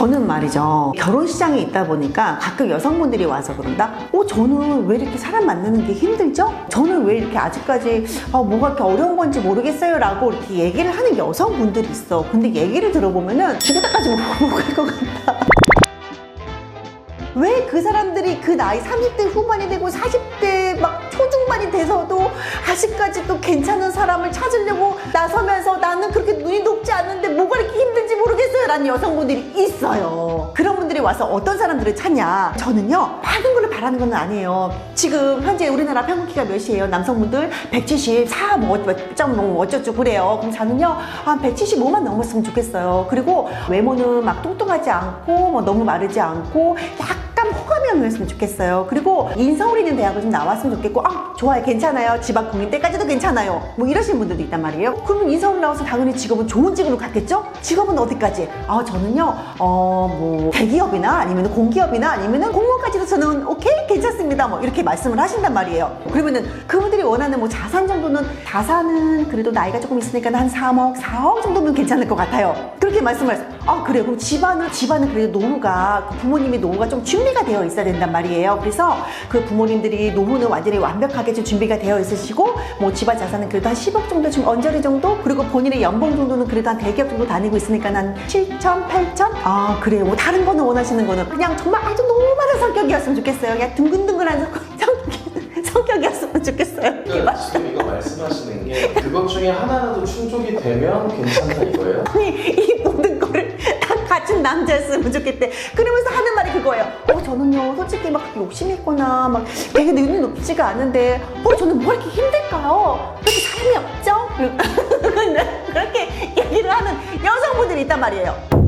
저는 말이죠. 결혼 시장에 있다 보니까 가끔 여성분들이 와서 그런다? 어, 저는 왜 이렇게 사람 만나는 게 힘들죠? 저는 왜 이렇게 아직까지 아, 뭐가 이렇게 어려운 건지 모르겠어요. 라고 이렇게 얘기를 하는 여성분들이 있어. 근데 얘기를 들어보면은 죽을 때까지 못 갈 것 같다. 왜 그 사람들이 그 나이 30대 후반이 되고 40대 막 초중 돼서도 아직까지 또 괜찮은 사람을 찾으려고 나서면서 나는 그렇게 눈이 높지 않는데 뭐가 이렇게 힘든지 모르겠어요 라는 여성분들이 있어요. 그런 분들이 와서 어떤 사람들을 찾냐? 저는요 많은 걸 바라는 건 아니에요. 지금 현재 우리나라 평균 키가 몇이에요? 남성분들? 174 뭐, 어쩌- 뭐 어쩌고 그래요. 그럼 저는요 한 175만 넘었으면 좋겠어요. 그리고 외모는 막 뚱뚱하지 않고 뭐 너무 마르지 않고 약 없으면 좋겠어요. 그리고 인서울 있는 대학을 좀 나왔으면 좋겠고, 아, 좋아요. 괜찮아요. 지방 국민 때까지도 괜찮아요. 뭐 이러시는 분들도 있단 말이에요. 그러면 인서울 나와서 당연히 직업은 좋은 직업을 갖겠죠? 직업은 어디까지? 아, 저는요, 어, 뭐, 대기업이나 아니면 공기업이나 아니면 공무원까지도 저는 오케이? 괜찮습니다. 뭐 이렇게 말씀을 하신단 말이에요. 그러면은 그분들이 원하는 뭐 자산 정도는, 자산은 그래도 나이가 조금 있으니까 한 3억, 4억 정도면 괜찮을 것 같아요. 그렇게 말씀을 하세요. 아, 그래요. 그럼 집안은, 집안은 그래도 노후가, 그 부모님의 노후가 좀 준비가 되어 있어야 된단 말이에요. 그래서 그 부모님들이 노후는 완전히 완벽하게 좀 준비가 되어 있으시고, 뭐 집안 자산은 그래도 한 10억 정도 좀 언저리 정도? 그리고 본인의 연봉 정도는 그래도 한 대기업 정도 다니고 있으니까 한 7천, 8천? 아, 그래요. 뭐 다른 거는 원하시는 거는 그냥 정말 아주 노멀한 성격이었으면 좋겠어요. 그냥 둥근둥근한 성격, 성격이었으면 좋겠어요. 그러니까 말- 지금 이거 말씀하시는 게 그것 중에 하나라도 충족이 되면 괜찮다 이거예요? 아니 다 갖춘 남자였으면 좋겠대. 그러면서 하는 말이 그거예요. 어 저는요 솔직히 막 욕심이 있거나 막 되게 눈이 높지가 않은데 어 저는 뭐 이렇게 힘들까요? 그렇게 사람이 없죠? 그렇게 얘기를 하는 여성분들이 있단 말이에요.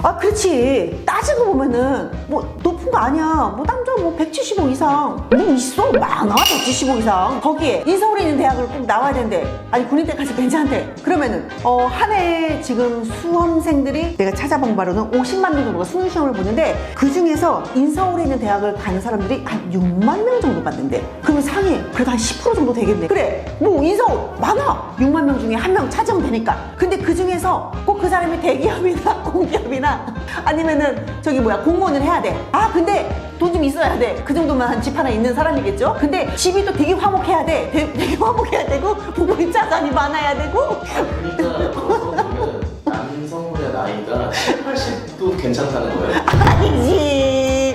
아, 그렇지. 따지고 보면은, 뭐, 높 은 거 아니야. 뭐, 남자 뭐, 175 이상. 뭐, 있어? 많아, 175 이상. 거기에, 인서울에 있는 대학을 꼭 나와야 된대. 아니, 군인대까지 괜찮대. 그러면은, 어, 한 해 지금 수험생들이 내가 찾아본 바로는 50만 명 정도가 수능 시험을 보는데, 그 중에서 인서울에 있는 대학을 가는 사람들이 한 6만 명 정도 받는데, 그러면 상위, 그래도 한 10% 정도 되겠네. 그래, 뭐, 인서울, 많아. 6만 명 중에 한 명 찾으면 되니까. 근데 그 중에서 꼭 그 사람이 대기업이나 공기업이나 아니면은 저기 뭐야 공무원을 해야 돼. 아 근데 돈 좀 있어야 돼. 그 정도만 한 집 하나 있는 사람이겠죠. 근데 집이 또 되게 화목해야 돼. 되, 게 화목해야 되고 부모님 자산이 많아야 되고. 그러니까 보면 남성의 나이가 7, 80도 괜찮다는 거예요. 아니지.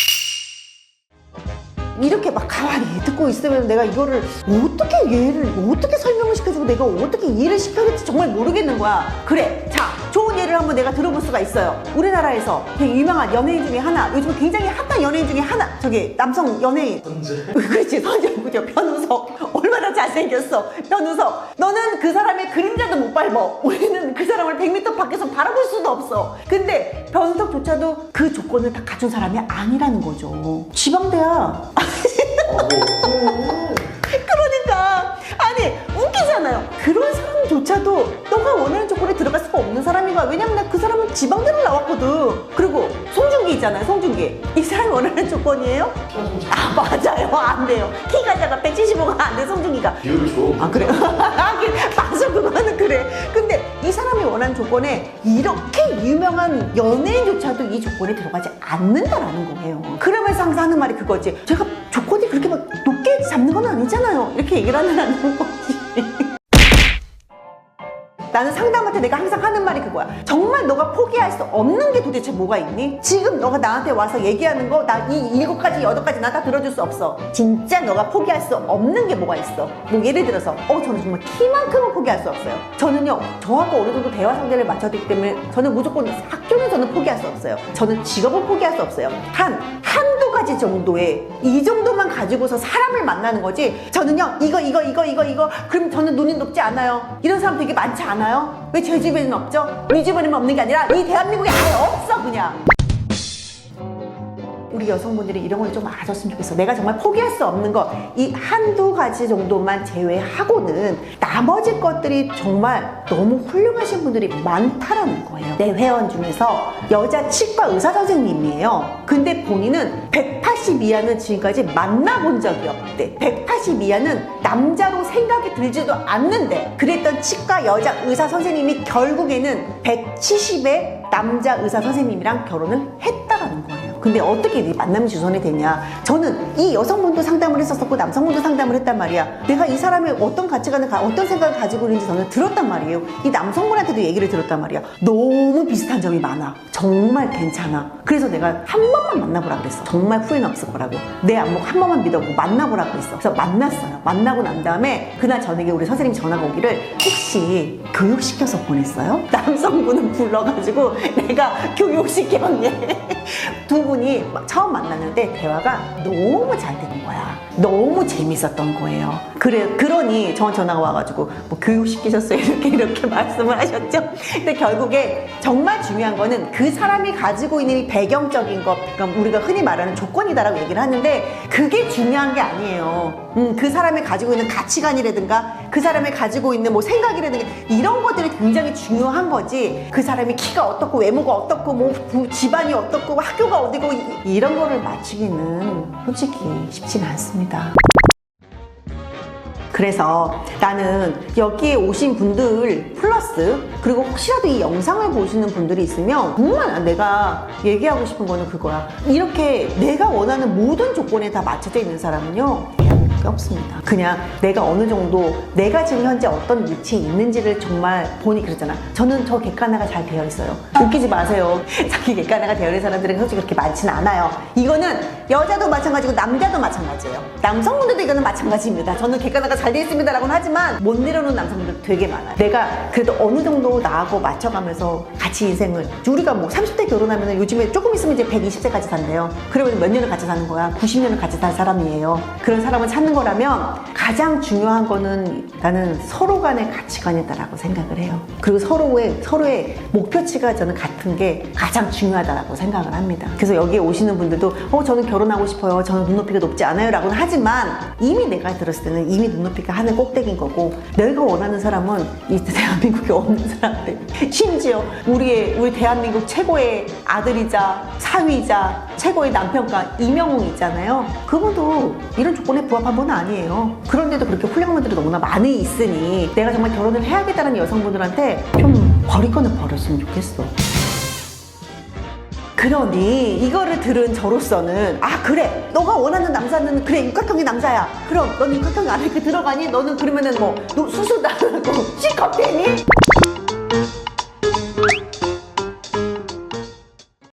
이렇게 막 가만히 듣고 있으면 내가 이거를 어떻게 얘를 어떻게 설명을 시켜주고 내가 어떻게 이해를 시켜야 될지 정말 모르겠는 거야. 그래. 자, 예를 한번 내가 들어볼 수가 있어요. 우리나라에서 되게 유명한 연예인 중에 하나, 요즘 굉장히 핫한 연예인 중에 하나, 저기 남성 연예인. 현재. 그렇지 선정구죠. 변우석. 얼마나 잘생겼어. 변우석. 너는 그 사람의 그림자도 못 밟어 우리는 그 사람을 100m 밖에서 바라볼 수도 없어. 근데 변우석조차도 그 조건을 다 갖춘 사람이 아니라는 거죠. 지방대야. 어, 뭐. 그러니까. 아니 웃기잖아요. 그런 사람 조차도 너가 원하는 조건에 들어갈 수가 없는 사람이가 왜냐면 나 그 사람은 지방대를 나왔거든. 그리고 송중기 있잖아요 송중기. 이 사람이 원하는 조건이에요? 아 맞아요. 안 돼요. 키가 작아 175가 안 돼 송중기가. 비율을 줘. 아 그래 하긴 맞아 그거는 그래. 근데 이 사람이 원하는 조건에 이렇게 유명한 연예인조차도 이 조건에 들어가지 않는다라는 거예요. 그러면서 항상 하는 말이 그거지. 제가 조건이 그렇게 막 높게 잡는 건 아니잖아요. 이렇게 얘기를 하는 거지 나는 상담한테 내가 항상 하는 말이 그거야. 정말 너가 포기할 수 없는 게 도대체 뭐가 있니? 지금 너가 나한테 와서 얘기하는 거, 나 이 일곱 가지, 여덟 가지 나 다 들어줄 수 없어. 진짜 너가 포기할 수 없는 게 뭐가 있어? 뭐 예를 들어서, 어, 저는 정말 키만큼은 포기할 수 없어요. 저는요, 저하고 어느 정도 대화 상대를 맞춰야 되기 때문에 저는 무조건 학교는 저는 포기할 수 없어요. 저는 직업은 포기할 수 없어요. 한, 한두 가지 정도의 이 정도만 가지고서 사람을 만나는 거지. 저는요, 이거, 이거, 이거, 이거, 이거. 그럼 저는 눈이 높지 않아요. 이런 사람 되게 많지 않아요? 왜제 집에는 없죠? 네 집에는 없는 게 아니라 이 대한민국에 아예 없어, 그냥. 우리 여성분들이 이런 걸 좀 알아줬으면 좋겠어. 내가 정말 포기할 수 없는 거 이 한두 가지 정도만 제외하고는 나머지 것들이 정말 너무 훌륭하신 분들이 많다라는 거예요. 내 회원 중에서 여자 치과 의사 선생님이에요. 근데 본인은 180 이하는 지금까지 만나본 적이 없대. 180 이하는 남자로 생각이 들지도 않는데 그랬던 치과 여자 의사 선생님이 결국에는 170의 남자 의사 선생님이랑 결혼을 했다라는 거예요. 근데 어떻게 이 만남이 주선이 되냐? 저는 이 여성분도 상담을 했었었고 남성분도 상담을 했단 말이야. 내가 이 사람이 어떤 가치관을 가- 어떤 생각을 가지고 있는지 저는 들었단 말이에요. 이 남성분한테도 얘기를 들었단 말이야. 너무 비슷한 점이 많아. 정말 괜찮아. 그래서 내가 한 번만 만나보라 그랬어. 정말 후회는 없을 거라고. 내 안목 한 번만 믿어보고 만나보라 그랬어. 그래서 만났어요. 만나고 난 다음에 그날 저녁에 우리 선생님 전화가 오기를 혹시 교육시켜서 보냈어요? 남성분은 불러가지고 내가 교육시켰네. 두분 이막 처음 만났는데 대화가 너무 잘 되는 거야. 너무 재밌었던 거예요. 그래, 그러니 저한테 전화가 와가지고 뭐 교육시키셨어요? 이렇게 이렇게 말씀을 하셨죠. 근데 결국에 정말 중요한 거는 그 사람이 가지고 있는 이 배경적인 것, 그러니까 우리가 흔히 말하는 조건이다라고 얘기를 하는데 그게 중요한 게 아니에요. 음, 그 사람이 가지고 있는 가치관이라든가 그 사람이 가지고 있는 뭐 생각이라든가 이런 것들이 굉장히 중요한 거지. 그 사람이 키가 어떻고 외모가 어떻고 뭐 부- 집안이 어떻고 학교가 어디고 이- 이런 거를 맞추기는 솔직히 쉽지는 않습니다. 그래서 나는 여기에 오신 분들 플러스 그리고 혹시라도 이 영상을 보시는 분들이 있으면 정말 내가 얘기하고 싶은 거는 그거야. 이렇게 내가 원하는 모든 조건에 다 맞춰져 있는 사람은요. 대한민국에 없습니다. 그냥 내가 어느 정도 내가 지금 현재 어떤 위치에 있는지를 정말 보니 그러잖아. 저는 저 객관화가 잘 되어 있어요. 웃기지 마세요. 자기 객관화가 되어 있는 사람들은 솔직히 그렇게 많지는 않아요. 이거는 여자도 마찬가지고 남자도 마찬가지예요. 남성분들도 이거는 마찬가지입니다. 저는 객관화가 잘 되어 있습니다라고는 하지만 못 내려놓는 남성분들 되게 많아요. 내가 그래도 어느 정도 나하고 맞춰가면서 같이 인생을 우리가 뭐 30대 결혼하면 요즘에 조금 있으면 이제 120세까지 산대요. 그러면 몇 년을 같이 사는 거야? 90년을 같이 살 사람이에요. 그런 사람을 찾는 거라면 가장 중요한 거는 나는 서로 간의 가치관이다라고 생각을 해요. 그리고 서로의 서로의 목표치가 저는 같은 게 가장 중요하다라고 생각을 합니다. 그래서 여기에 오시는 분들도 어 저는 결혼하고 싶어요. 저는 눈높이가 높지 않아요라고는 하지만 이미 내가 들었을 때는 이미 눈높이가 하늘 꼭대기인 거고 내가 원하는 사람은 이 대한민국에 없는 사람들 심지어 우리의 우리 대한민국 최고의 아들이자 사위이자 최고의 남편과 이명웅 있잖아요. 그분도 이런 조건에 부합한 분은 아니에요. 그런데도 그렇게 훌륭한 분들이 너무나 많이 있으니 내가 정말 결혼을 해야겠다는 여성분들한테 좀 버릴 거는 버렸으면 좋겠어. 그러니 이거를 들은 저로서는 아 그래. 너가 원하는 남자는 그래 육각형이 남자야. 그럼 너는 육각형이 안에 이렇게 들어가니 너는 그러면은 뭐너 수술도 안 하고 실컷 되니